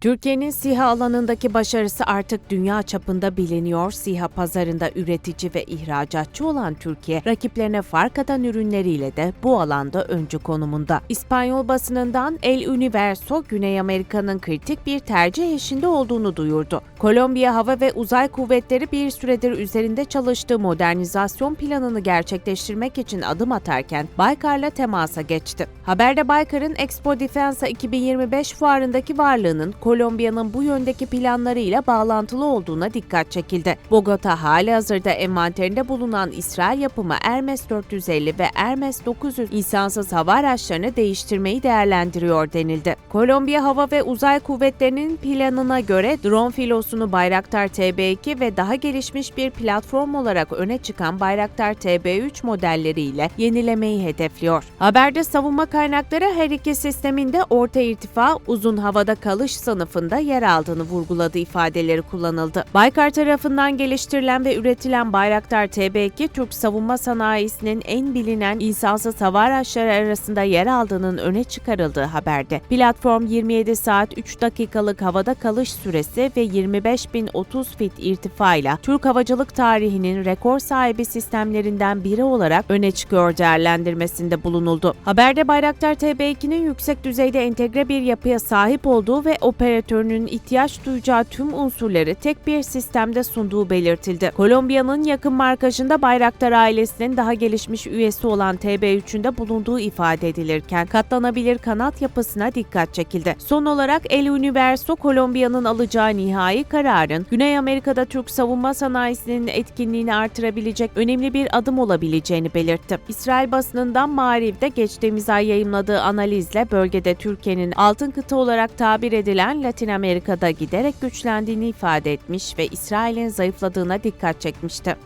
Türkiye'nin SİHA alanındaki başarısı artık dünya çapında biliniyor. SİHA pazarında üretici ve ihracatçı olan Türkiye, rakiplerine fark atan ürünleriyle de bu alanda öncü konumunda. İspanyol basınından El Universo, Güney Amerika'nın kritik bir tercih eşinde olduğunu duyurdu. Kolombiya Hava ve Uzay Kuvvetleri bir süredir üzerinde çalıştığı modernizasyon planını gerçekleştirmek için adım atarken Baykar'la temasa geçti. Haberde Baykar'ın Expo Defensa 2025 fuarındaki varlığının Kolombiya'nın bu yöndeki planlarıyla bağlantılı olduğuna dikkat çekildi. Bogota hali hazırda envanterinde bulunan İsrail yapımı Hermes 450 ve Hermes 900 insansız hava araçlarını değiştirmeyi değerlendiriyor denildi. Kolombiya Hava ve Uzay Kuvvetleri'nin planına göre drone filosunu Bayraktar TB2 ve daha gelişmiş bir platform olarak öne çıkan Bayraktar TB3 modelleriyle yenilemeyi hedefliyor. Haberde savunma kaynakları her iki sisteminde orta irtifa, uzun havada kalış sınıfında yer aldığını vurguladığı ifadeleri kullanıldı. Baykar tarafından geliştirilen ve üretilen Bayraktar TB2, Türk savunma sanayisinin en bilinen insansız hava araçları arasında yer aldığının öne çıkarıldığı haberde. Platform 27 saat 3 dakikalık havada kalış süresi ve 25.030 fit irtifayla Türk havacılık tarihinin rekor sahibi sistemlerinden biri olarak öne çıkıyor değerlendirmesinde bulunuldu. Haberde Bayraktar TB2'nin yüksek düzeyde entegre bir yapıya sahip olduğu ve operatörünün ihtiyaç duyacağı tüm unsurları tek bir sistemde sunduğu belirtildi. Kolombiya'nın yakın markajında Bayraktar ailesinin daha gelişmiş üyesi olan TB3'ün de bulunduğu ifade edilirken katlanabilir kanat yapısına dikkat çekildi. Son olarak El Universo Kolombiya'nın alacağı nihai kararın Güney Amerika'da Türk savunma sanayisinin etkinliğini artırabilecek önemli bir adım olabileceğini belirtti. İsrail basınından Mariv'de geçtiğimiz ay yayımladığı analizle bölgede Türkiye'nin altın kıta olarak tabir edilen Latin Amerika'da giderek güçlendiğini ifade etmiş ve İsrail'in zayıfladığına dikkat çekmişti.